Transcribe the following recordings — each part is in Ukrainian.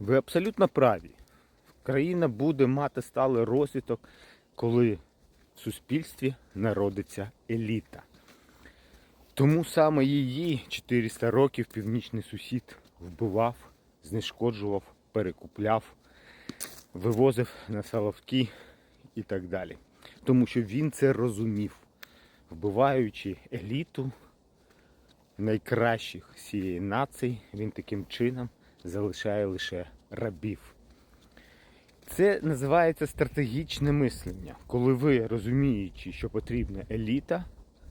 Ви абсолютно праві. Країна буде мати сталий розвиток, коли в суспільстві народиться еліта. Тому саме її 400 років північний сусід вбивав, знешкоджував, перекупляв, вивозив на Соловки і так далі. Тому що він це розумів, вбиваючи еліту найкращих цієї нації, він таким чином залишає лише рабів. Це називається стратегічне мислення, коли ви розуміючи, що потрібна еліта,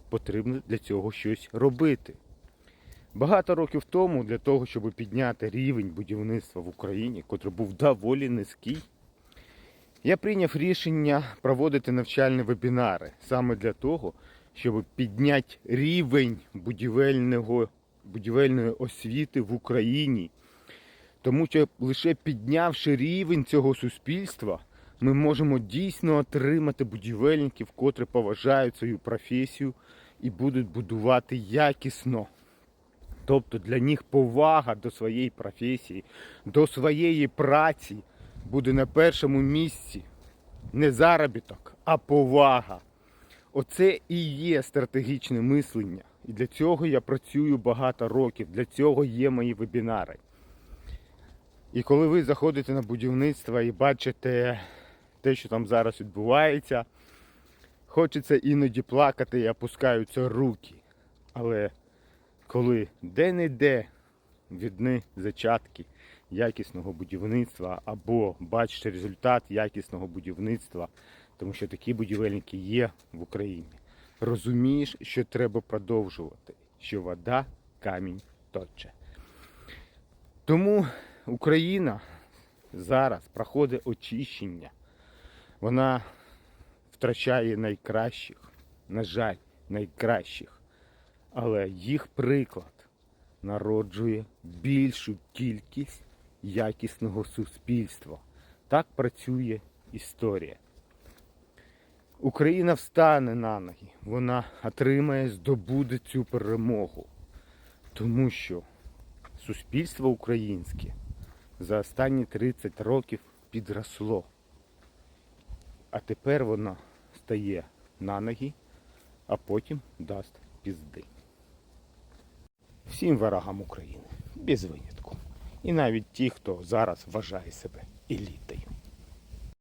потрібно для цього щось робити. Багато років тому для того, щоб підняти рівень будівництва в Україні, котрий був доволі низький, я прийняв рішення проводити навчальні вебінари саме для того, щоб підняти рівень будівельного, будівельної освіти в Україні. Тому що лише піднявши рівень цього суспільства, ми можемо дійсно отримати будівельників, котрі поважають свою професію і будуть будувати якісно. Тобто для них повага до своєї професії, до своєї праці буде на першому місці. Не заробіток, а повага. Оце і є стратегічне мислення. І для цього я працюю багато років. Для цього є мої вебінари. І коли ви заходите на будівництво і бачите те, що там зараз відбувається, хочеться іноді плакати і опускаються руки. Але коли де-не-де видні зачатки якісного будівництва або бачите результат якісного будівництва, тому що такі будівельники є в Україні, розумієш, що треба продовжувати, що вода камінь точе. Тому Україна зараз проходить очищення. Вона втрачає найкращих, на жаль, найкращих. Але їх приклад народжує більшу кількість якісного суспільства. Так працює історія. Україна встане на ноги, вона отримає, здобуде цю перемогу. Тому що суспільство українське за останні 30 років підросло. А тепер воно стає на ноги, а потім дасть пізди. Всім ворогам України, без винятку. І навіть ті, хто зараз вважає себе елітою.